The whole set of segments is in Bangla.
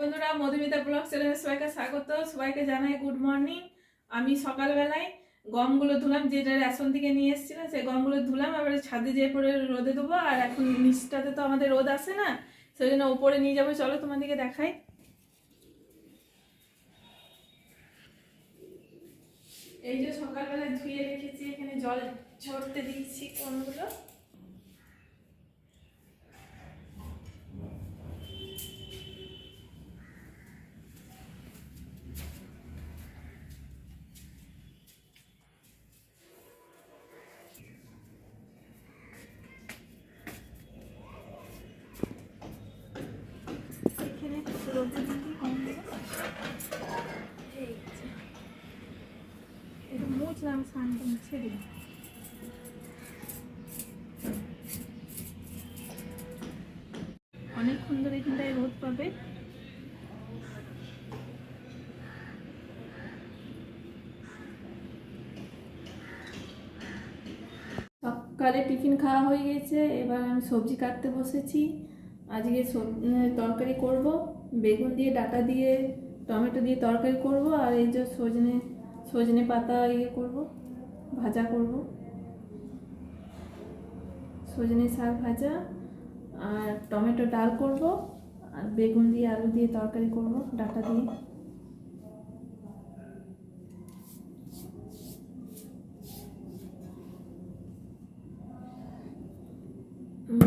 বন্ধুরা, মধুমিতা ব্লগ চ্যানেলে সবাইকে স্বাগত। সবাইকে জানাই গুড মর্নিং আমি সকালবেলায় গমগুলো ধুলাম যেটা রেশন থেকে নিয়ে এসেছিলাম সেই গমগুলো ধুলাম আবার ছাদে যেয়ে পরে রোদে দেবো আর এখন নিচটাতে তো আমাদের রোদ আসে না সেই জন্য উপরে নিয়ে যাব। চলো তোমাদেরকে দেখাই। এই যে সকালবেলায় ধুয়ে রেখেছি, এখানে জল ঝরতে দিয়েছি গমগুলো। অনেকক্ষণ ধরে এখানটায় রোদ পাবে। সকালে টিফিন খাওয়া হয়ে গেছে, এবার আমি সবজি কাটতে বসেছি। আজকে তরকারি করব। বেগুন দিয়ে ডাটা দিয়ে, টমেটো দিয়ে তরকারি করব আর এই যে সজনে সজনে পাতা ইয়ে করব, ভাজা করব। সজনে শাক ভাজা আর টমেটো ডাল করব আর বেগুন দিয়ে আলু দিয়ে তরকারি করব, ডাটা দিয়ে।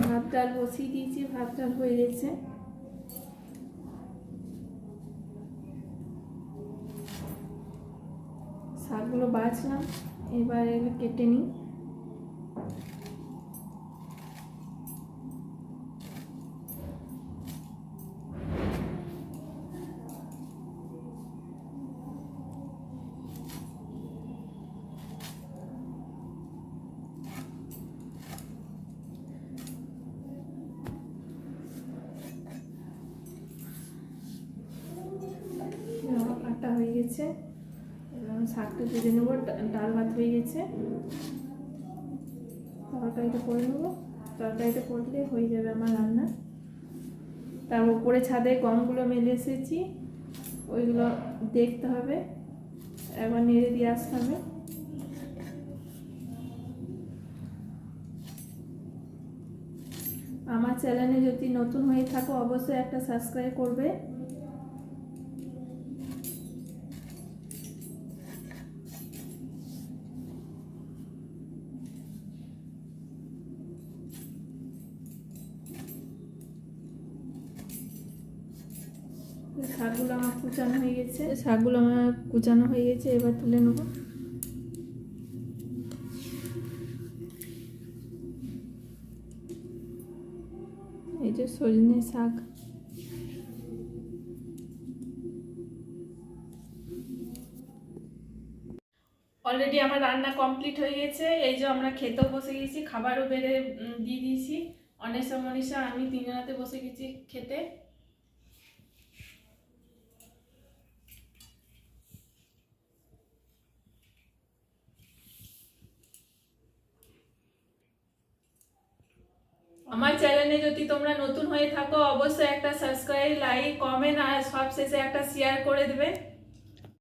ভাত ডাল বসিয়ে দিয়েছি, ভাত ডাল হয়ে গেছে। শাকগুলো বাছলাম এবার এগুলো কেটে নিই। হয়ে গেছে। আমি শাকটা ভেজে নেব ডাল ভাত হয়ে গেছে। তরকারিটা করে নেব। তরকারিটা করলে হয়ে যাবে আমার রান্না। তার উপরে ছাদে গমগুলো মেলে এসেছি। ওইগুলো দেখতে হবে। একবার নেড়ে দিয়ে আসতে হবে। আমার চ্যানেলে যদি নতুন হয়ে থাকো, অবশ্যই একটা সাবস্ক্রাইব করবে। শাকগুলো আমার কুচানো হয়ে গেছে। শাকগুলো আমার কুচানো হয়ে গেছে এবার তুলে নেব। এই যে সজনে শাক। অলরেডি আমার রান্না কমপ্লিট হয়ে গেছে। এই যে আমরা খেতেও বসে গেছি খাবারও বেড়ে দিয়ে দিয়েছি। অনেশা মনীষা আমি তিনজনাতে বসে গেছি খেতে। আমার চ্যানেলে যদি তোমরা নতুন হয়ে থাকো, অবশ্যই একটা সাবস্ক্রাইব লাইক কমেন্ট আর সব শেষে একটা শেয়ার করে দেবে।